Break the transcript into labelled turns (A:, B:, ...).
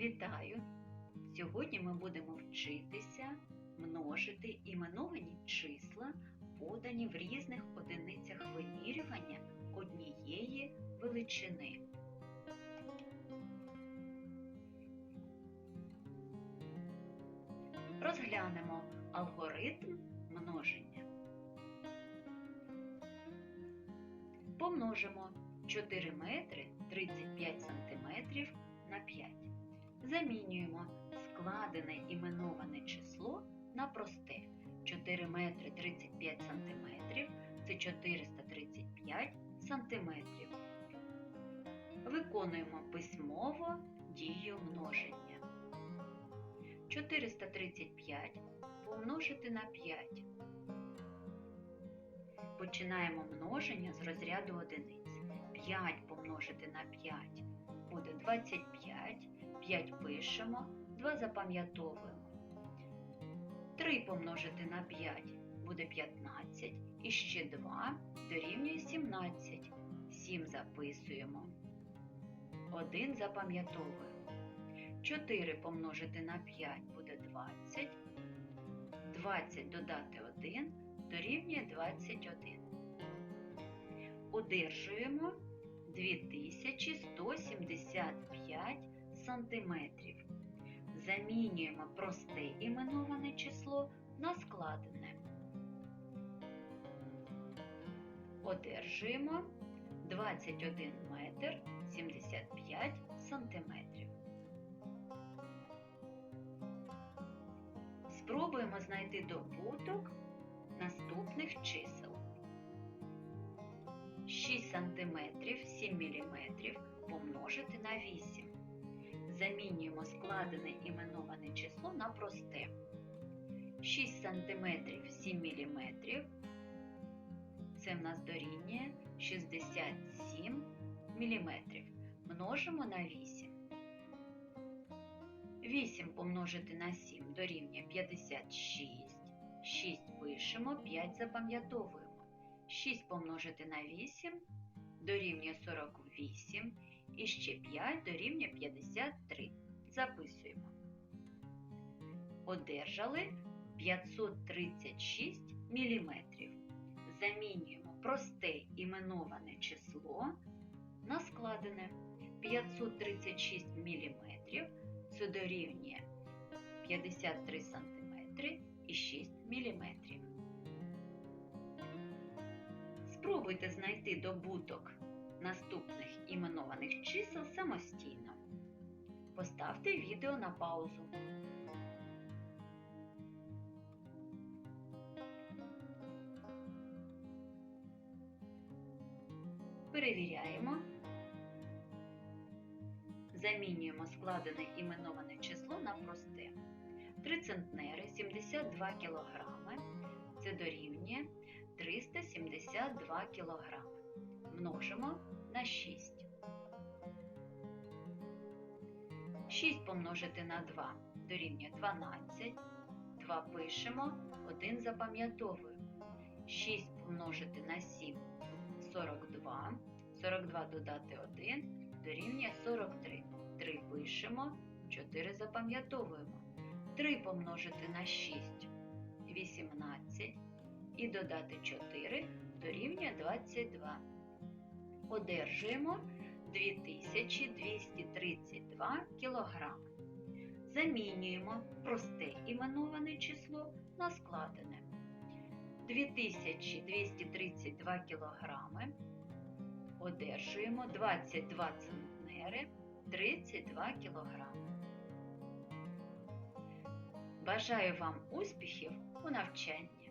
A: Вітаю! Сьогодні ми будемо вчитися множити іменовані числа, подані в різних одиницях вимірювання однієї величини. Розглянемо алгоритм множення. Помножимо 4 метри 35 сантиметрів на 5. Замінюємо складене іменоване число на просте. 4 метри 35 сантиметрів – це 435 сантиметрів. Виконуємо письмово дію множення. 435 помножити на 5. Починаємо множення з розряду одиниць. 5 помножити на 5 буде 25, 5 пишемо, 2 запам'ятовуємо. 3 помножити на 5 буде 15 і ще 2 дорівнює 17. 7 записуємо. 1 запам'ятовуємо. 4 помножити на 5 буде 20. 20 додати 1 дорівнює 21. Одержуємо 2175 сантиметрів. Замінюємо просте іменоване число на складене. Одержуємо 21 метр 75 сантиметрів. Спробуємо знайти добуток наступних чисел. 6 см 7 мм помножити на 8. Замінюємо складене іменоване число на просте. 6 см 7 мм це в нас дорівнює 67 мм. Множимо на 8. 8 помножити на 7 дорівнює 56. 6 пишемо, 5 запам'ятовуємо. 6 помножити на 8 дорівнює 48 і ще 5 дорівнює 53. Записуємо. Одержали 536 мм. Замінюємо просте іменоване число на складене 536 мм. Це дорівнює 53 см і 6 мм. Спробуйте знайти добуток наступних іменованих чисел самостійно. Поставте відео на паузу. Перевіряємо. Замінюємо складене іменоване число на просте. 3 центнери 72 кілограми. Це дорівнює 372 кг. Множимо на 6. 6 помножити на 2 дорівнює 12. 2 пишемо, 1 запам'ятовуємо. 6 помножити на 7 42. 42 додати 1 дорівнює 43. 3 пишемо, 4 запам'ятовуємо. 3 помножити на 6 18 і додати 4 дорівнює 22. Одержуємо 2232 кг. Замінюємо просте іменоване число на складене. 2232 кг. Одержуємо 22 центнери 32 кг. Бажаю вам успіхів у навчанні!